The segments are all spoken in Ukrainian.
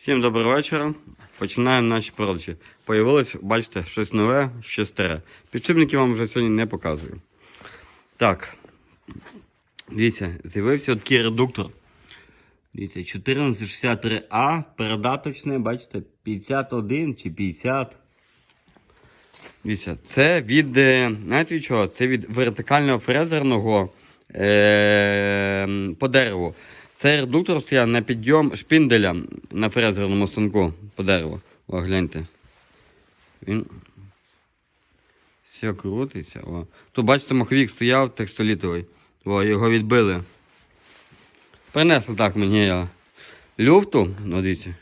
Всім доброго вечора. Починаємо наші продажі. Появилось, бачите, щось нове, щось старе. Підшипники вам вже сьогодні не показую. Так. Дивіться, з'явився такий редуктор. Дивіться, 1463А, передаточне, бачите, 51 чи 50. Дивіться, це від. е, Знаєте від чого? Це від вертикального фрезерного е- по дереву. Цей редуктор стояв на підйом шпінделя на фрезерному станку по дереву. О, гляньте. Він. Все крутиться. О. Тут, бачите, маховік стояв текстолітовий. О, його відбили. Принесли так мені люфту, ну дивіться.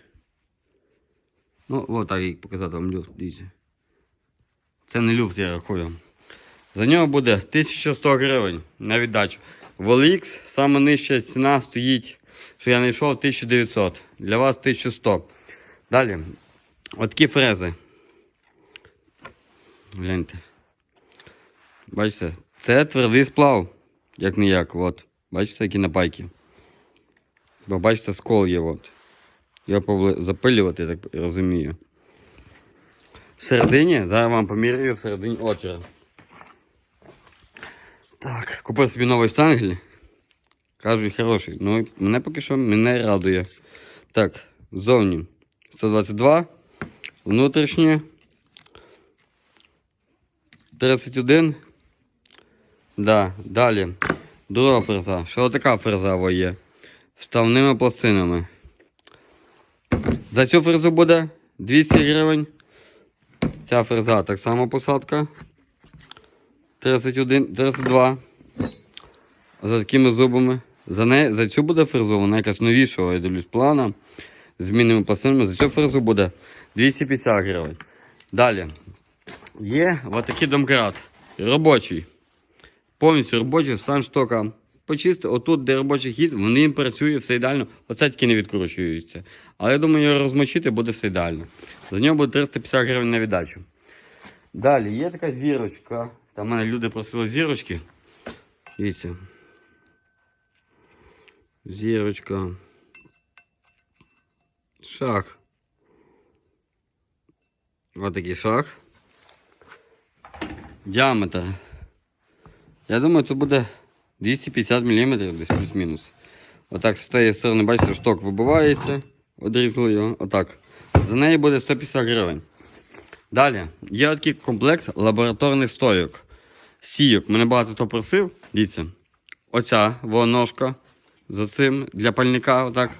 Ну, от так як показати вам люфт, дивіться. Це не люфт, я рахую. За нього буде 1100 гривень на віддачу. В OLX саме нижча ціна стоїть, що я знайшов 1900. Для вас 1100. Далі. Отакі фрези. Гляньте. Бачите, це твердий сплав. Як не як. От. Бачите, які напайки. Бо бачите, скол є. От. Його запилювати, так розумію. Всередині, зараз вам поміряю всередині отвір. Так, купив собі новий штангель. Кажуть, хороший. Ну, мене поки що мене радує. Так, ззовні 122, внутрішнє 31. Да, далі. Друга фреза. Що така фреза є? Вставними пластинами. За цю фрезу буде 200 гривень. Ця фреза так само посадка. 31, 32. За такими зубами. За, не, за цю буде фрезу, вона якась новішого, я дивлюсь, плана. Змінними пластинами. За цю фрезу буде 250 гривень. Далі. Є отакий домкрат. Робочий. Повністю робочий, стан штока. Почисти, отут, де робочий хід, вони працює все ідеально. Оце тільки не відкручується. Але я думаю, його розмочити буде все ідеально. За нього буде 350 гривень на віддачу. Далі є така зірочка. Там мене люди просили зірочки. Дивіться. Зірочка. Шах. Ось такий шах. Діаметр. Я думаю, тут буде 250 мм десь плюс-мінус. Отак з тієї сторони, бачите, шток вибивається. Одрізали його. Отак. За неї буде 150 гривень. Далі, є такий комплект лабораторних стойок. Сійок. Мене багато хто просив. Дивіться. Оця ножка за цим для пальника. Отак.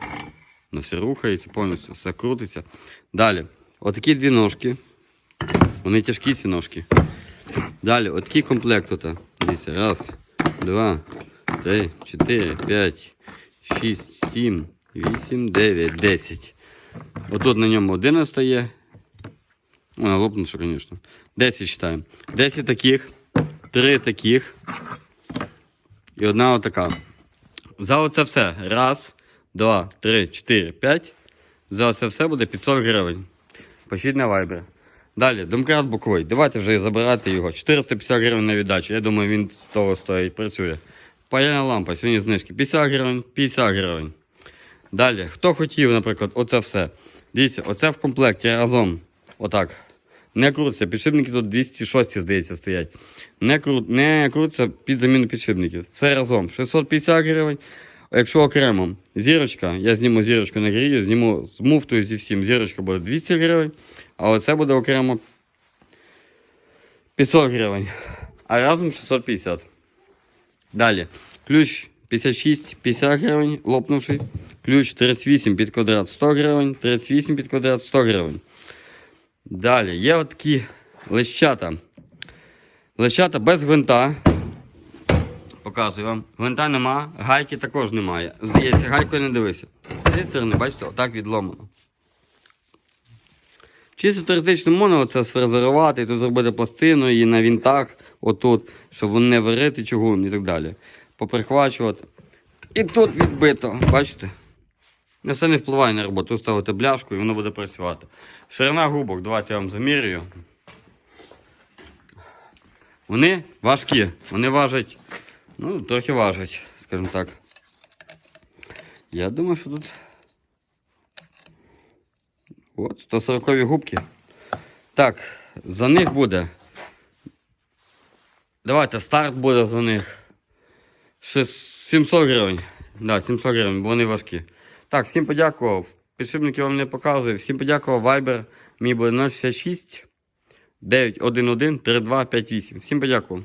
Ну, все рухається повністю, все крутиться. Далі. Отакі дві ножки. Вони тяжкі ці ножки. Далі, отакий комплект. Тут. Дивіться. Раз, два, три, чотири, п'ять, шість, сім, вісім, дев'ять, десять. Отут на ньому 11 є. Лопнувши, звісно. 10 читаємо. 10 таких, 3 таких. І одна отака. За оце все. Раз, два, три, чотири, п'ять. За оце все буде 500 гривень. Пишіть на Viber. Далі, домкрат боковий. Давайте вже забирати його. 450 гривень на віддачу. Я думаю, він того стоїть, працює. Паяна лампа, сьогодні знижки 50 гривень, 50 гривень. Далі, хто хотів, наприклад, оце все. Дивіться, оце в комплекті разом. Отак. Не крутиться. Підшипники тут 206, здається, стоять. Не, кру... не крутиться під заміну підшипників. Це разом 650 гривень. Якщо окремо зірочка, я зніму зірочку на грію, зніму з муфтою зі всім. Зірочка буде 200 гривень, а оце буде окремо 500 гривень. А разом 650. Далі. Ключ 56, 50 гривень, лопнувший. Ключ 38 під квадрат 100 гривень, 38 під квадрат 100 гривень. Далі, є от такі лещата. Лещата без гвинта. Показую вам. Гвинта нема, гайки також немає. Здається, гайкою не дивися. З цієї сторони, бачите, отак відломано. Чисто теоретично можна оце сфрезерувати, тут зробити пластину і на вінтах, отут, щоб не варити чугун і так далі. Поприхвачувати. І тут відбито, бачите? Це не впливає на роботу. Тут ставите бляшку і воно буде працювати. Ширина губок, давайте я вам замірюю. Вони важкі, вони важать, ну, трохи важать, скажімо так. Я думаю, що тут От, 140 губки. Так, за них буде. Давайте, старт буде за них. Ще 700 гривень. Да, 700 гривень, бо вони важкі. Так, всім подякував. Підшипники вам не показую. Всім подякував. Viber. Мій буде 066 911 3258. Всім подякував.